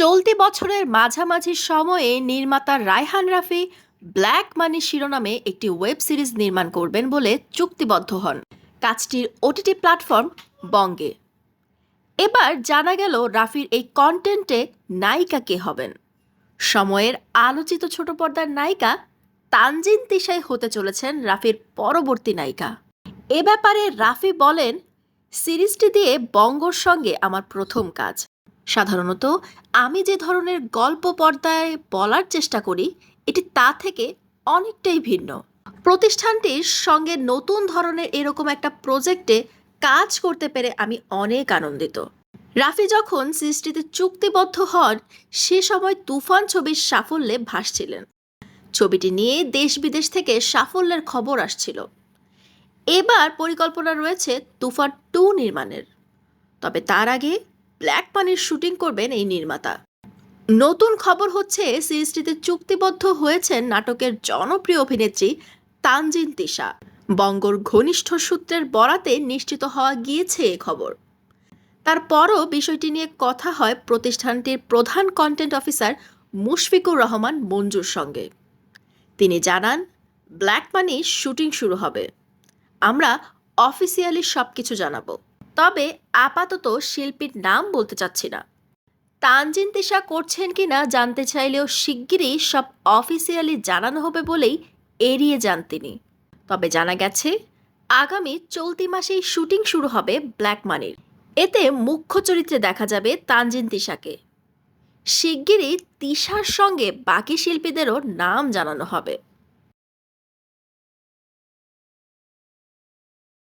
চলতি বছরের মাঝামাঝি সময়ে নির্মাতা রায়হান রাফি ব্ল্যাক মানি শিরোনামে একটি ওয়েব সিরিজ নির্মাণ করবেন বলে চুক্তিবদ্ধ হন। কাজটির ওটিটি প্ল্যাটফর্ম বঙ্গে। এবার জানা গেল রাফির এই কন্টেন্টে নায়িকা কে হবেন। সময়ের আলোচিত ছোট পর্দার নায়িকা তানজিন তিশাই হতে চলেছেন রাফির পরবর্তী নায়িকা। এ ব্যাপারে রাফি বলেন, সিরিজটি দিয়ে বঙ্গর সঙ্গে আমার প্রথম কাজ। সাধারণত আমি যে ধরনের গল্প পর্দায় বলার চেষ্টা করি, এটি তা থেকে অনেকটাই ভিন্ন। প্রতিষ্ঠানটির সঙ্গে নতুন ধরনের এরকম একটা প্রজেক্টে কাজ করতে পেরে আমি অনেক আনন্দিত। রাফি যখন সৃষ্টিতে চুক্তিবদ্ধ হন, সে সময় তুফান ছবির সাফল্যে ভাসছিলেন। ছবিটি নিয়ে দেশ বিদেশ থেকে সাফল্যের খবর আসছিল। এবার পরিকল্পনা রয়েছে তুফান টু নির্মাণের। তবে তার আগে ব্ল্যাক পানির শুটিং করবেন এই নির্মাতা। নতুন খবর হচ্ছে সিরিজটিতে চুক্তিবদ্ধ হয়েছেন নাটকের জনপ্রিয় অভিনেত্রী তানজিন তিশা। বঙ্গর ঘনিষ্ঠ সূত্রের বরাতে নিশ্চিত হওয়া গিয়েছে এ খবর। তারপরও বিষয়টি নিয়ে কথা হয় প্রতিষ্ঠানটির প্রধান কন্টেন্ট অফিসার মুশফিকুর রহমান মঞ্জুর সঙ্গে। তিনি জানান, ব্ল্যাক মানি শুটিং শুরু হবে। আমরা অফিসিয়ালি সব কিছু জানাব। তবে আপাতত শিল্পীর নাম বলতে চাচ্ছি না। তানজিন তিশা করছেন কিনা জানতে চাইলেও শিগগিরই সব অফিসিয়ালি জানানো হবে বলেই এড়িয়ে যান তিনি। তবে জানা গেছে, আগামী চলতি মাসেই শুটিং শুরু হবে ব্ল্যাক মানির এতে মুখ্য চরিত্রে দেখা যাবে তানজিন তিশাকে। শিগগিরই তিশার সঙ্গে বাকি শিল্পীদেরও নাম জানানো হবে।